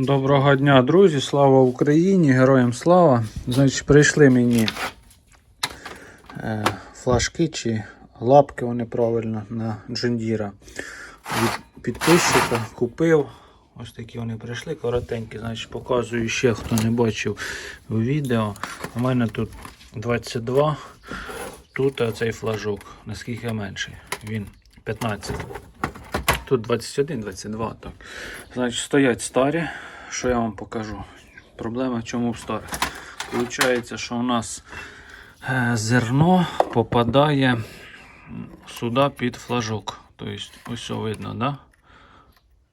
Доброго дня, друзі! Слава Україні! Героям слава! Значить, прийшли мені е, флажки чи лапки, вони правильно на Джондіра. Від підписчика купив. Ось такі вони прийшли, коротенькі. Значить, показую ще, хто не бачив відео. У мене тут 22. Тут цей флажок, наскільки менший. Він 15. Тут 21, 22, так. Значить, стоять старі. Що я вам покажу? Проблема в чому в старих? Получається, що у нас е, зерно попадає сюди під флажок. Тобто, ось видно, да?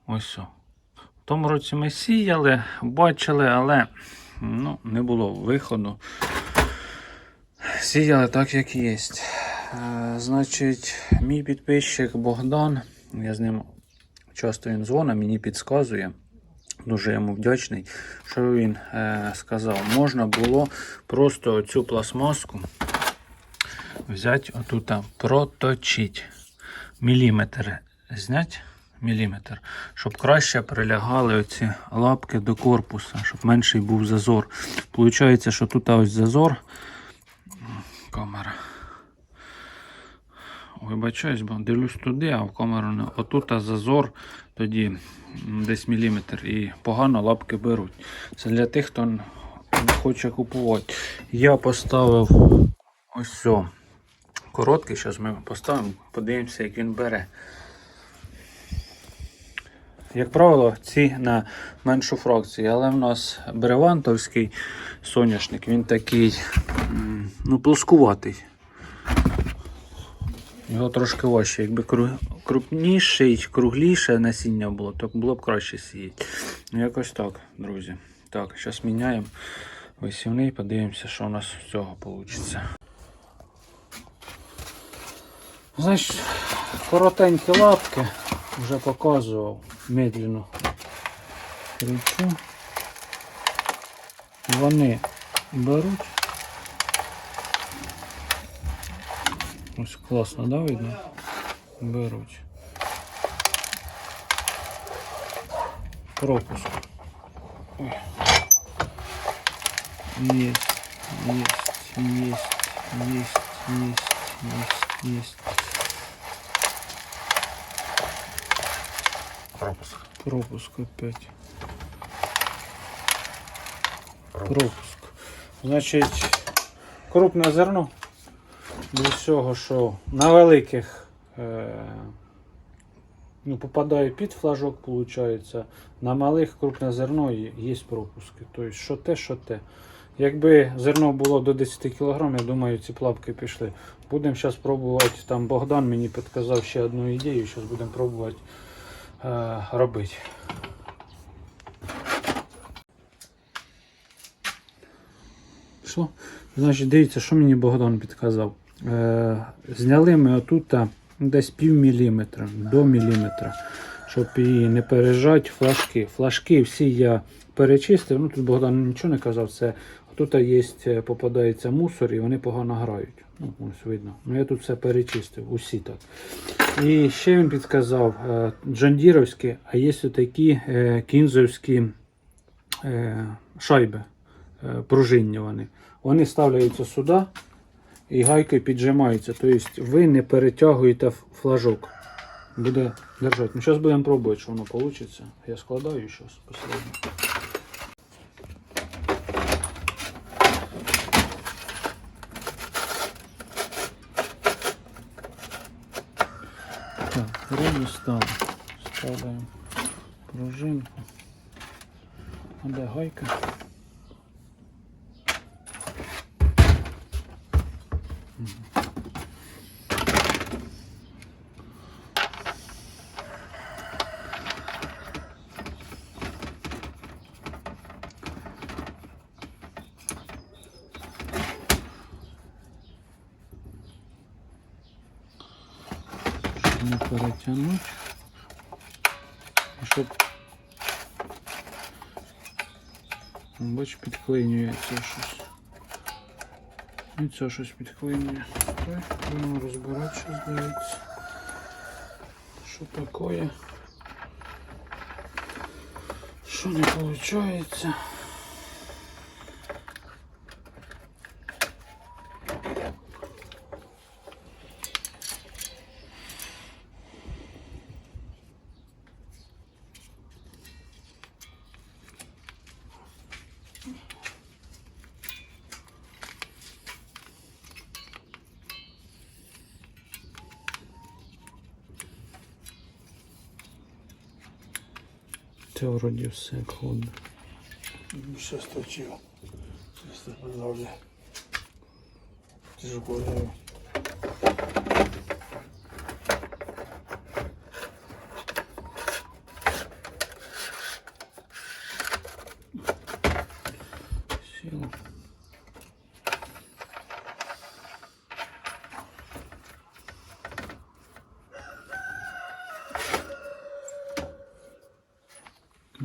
Ось. В тому році ми сіяли, бачили, але ну, не було виходу. Сіяли так, як є. Е, значить, мій підписчик Богдан, я з ним часто він дзвонить, мені підказує. Дуже йому вдячний, що він е, сказав. Можна було просто цю пластмаску взяти отут, проточити. Міліметр зняти, міліметр, щоб краще прилягали оці лапки до корпуса, щоб менший був зазор. Получається, що тут ось зазор. Камера. Вибачаюсь, бо дивлюсь туди, а в камеру не. Отут зазор тоді десь міліметр і погано лапки беруть. Це для тих, хто не хоче купувати. Я поставив ось все. Короткий, зараз ми поставимо, подивимося, як він бере. Як правило, ці на меншу фракцію, але в нас бревантовський соняшник, він такий ну, плоскуватий. Його трошки важче. Якби кру- крупніше, кругліше насіння було, то було б краще сіяти. Ну, якось так, друзі. Так, зараз міняємо висівний, подивимося, що у нас з цього вийде. Значить, коротенькі лапки вже показував медленно. Кричу. Вони беруть. Ось класно, да, видно? Беруть. Пропуск. Ой. Есть, есть, есть, есть, есть, есть, есть. Пропуск. Пропуск опять. Пропуск. Значить, крупне зерно. Для цього, що на великих е, ну, попадає під флажок, виходить. На малих крупне зерно є, пропуски. Тобто, що те, що те. Якби зерно було до 10 кг, я думаю, ці плавки пішли. Будемо зараз пробувати. Там Богдан мені підказав ще одну ідею. Зараз будемо пробувати е, робити. Що? Значить, дивіться, що мені Богдан підказав. Е, зняли ми отут десь пів міліметра до міліметра, щоб її не пережати флажки. Флажки всі я перечистив. Ну тут Богдан нічого не казав. Це тут є, е, попадається мусор і вони погано грають. Ну, ось видно. Ну я тут все перечистив, усі так. І ще він підказав е, джандіровські, а є такі кінзовські шайби пружинні вони. Вони ставляються сюди і гайки піджимаються. Тобто ви не перетягуєте флажок. Буде держати. Ну, зараз будемо пробувати, що воно вийде. Я складаю зараз посередньо. Так, вроді стало. Ставляємо пружинку. А де гайка? Щоб не перетягнути. І Щоб бач, підклинюється щось. І це щось підклинює. Так, будемо розбирати, що здається. Що таке? Що Що не виходить? Це вроді все холодно. Все сточив. Все подавлю. Ти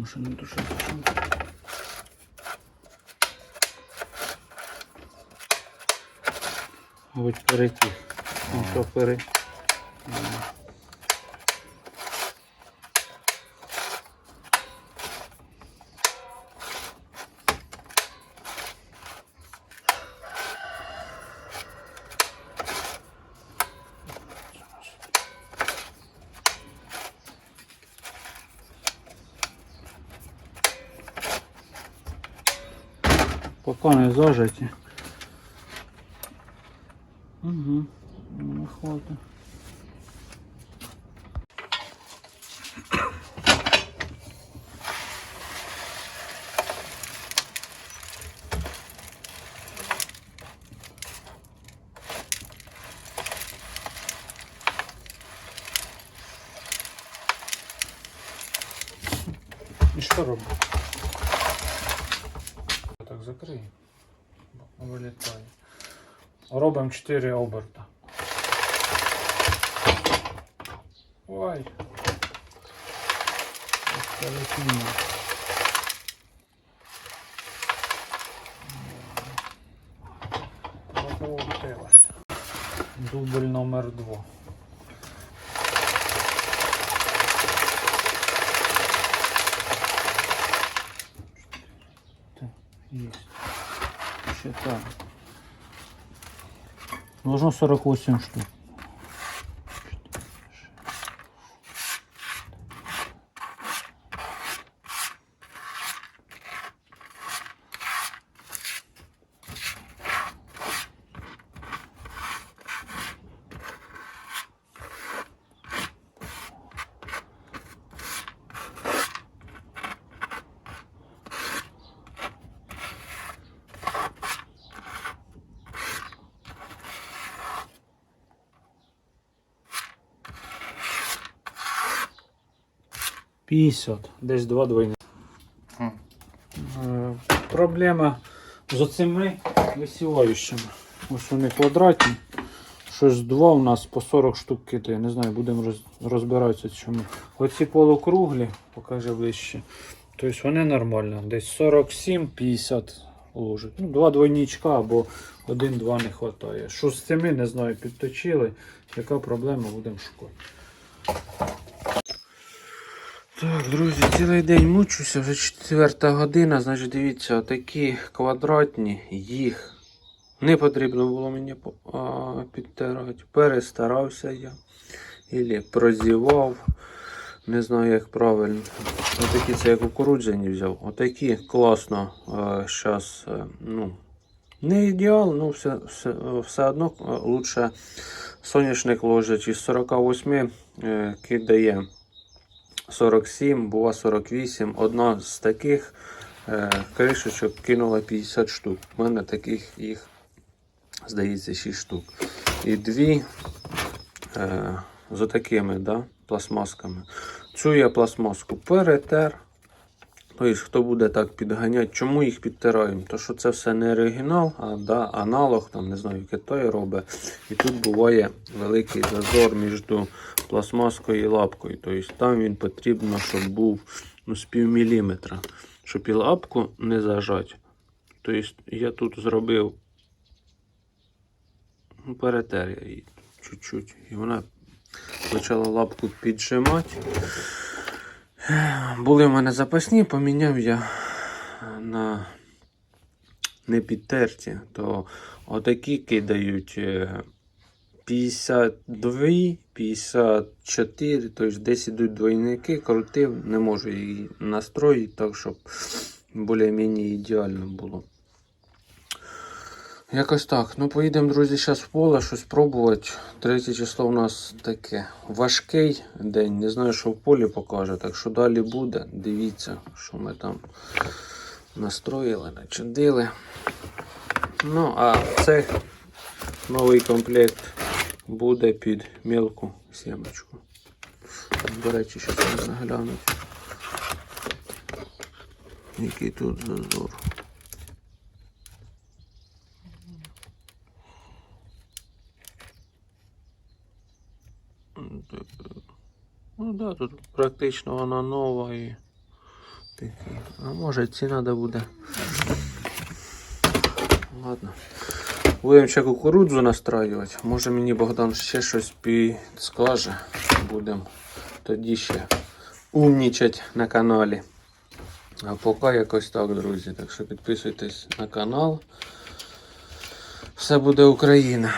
Може не дуже зачем. Мабуть, перетіг. Ну, то Поки не зажаті. Угу. Не хватить. І що робимо? Закрий. Вилітає. Робимо 4 оберта. Ой. Ось. Закрутилось. Дубль номер 2. Есть. Так. Должно 48 штук. П'ятдесят. Десь два двойні. Е, Проблема з оцими висіваючими. Ось вони квадратні. Щось два у нас по 40 штук кидає. Не знаю, будемо розбиратися чому. Оці полукруглі, покажи ближче. Тобто вони нормально. Десь 47-50 ложить. Ну, два двойничка або один-два не вистачає. Що з цими, не знаю, підточили. Яка проблема, будемо шукати. Так, друзі, цілий день мучуся, вже четверта година. Значить, дивіться, отакі квадратні, їх не потрібно було мені підтирати. Перестарався я. Ілі прозівав. Не знаю, як правильно. Отакі це я кукурудзяні взяв. Отакі класно. Зараз, ну, не ідеал, ну все, все, все одно е, лучше соняшник ложить із 48 е, кидає 47, була 48. Одна з таких е, кришечок кинула 50 штук. У мене таких їх, здається, 6 штук. І дві е, з отакими да, пластмасками. Цю я пластмаску перетер. Тобто, хто буде так підганяти, чому їх підтираємо? То що це все не оригінал, а да, аналог, там, не знаю, Китай робить. І тут буває великий зазор між пластмаскою і лапкою. Тобто там він потрібно, щоб був ну, з пів міліметра, щоб і лапку не зажати. Тобто я тут зробив ну, перетер я її чуть-чуть. І вона почала лапку піджимати. Були в мене запасні, поміняв я на не підтерті, то отакі кидають е, 52, 54, тобто десь ідуть двойники, крутив, не можу її настроїти так, щоб більш-менш ідеально було. Якось так. Ну, поїдемо, друзі, зараз в поле щось пробувати. Третє число у нас таке важкий день. Не знаю, що в полі покаже. Так що далі буде. Дивіться, що ми там настроїли, начудили. Ну, а цей новий комплект буде під мілку сімочку. До речі, зараз можна глянути. Який тут зазор. М, так, е, Ну да, тут практично вона нова і такі. А може ці треба буде. Ладно. Будемо ще кукурудзу настраювати. Може мені Богдан ще щось підскаже. Будемо тоді ще умнічать на каналі. А поки якось так, друзі. Так що підписуйтесь на канал. Все буде Україна.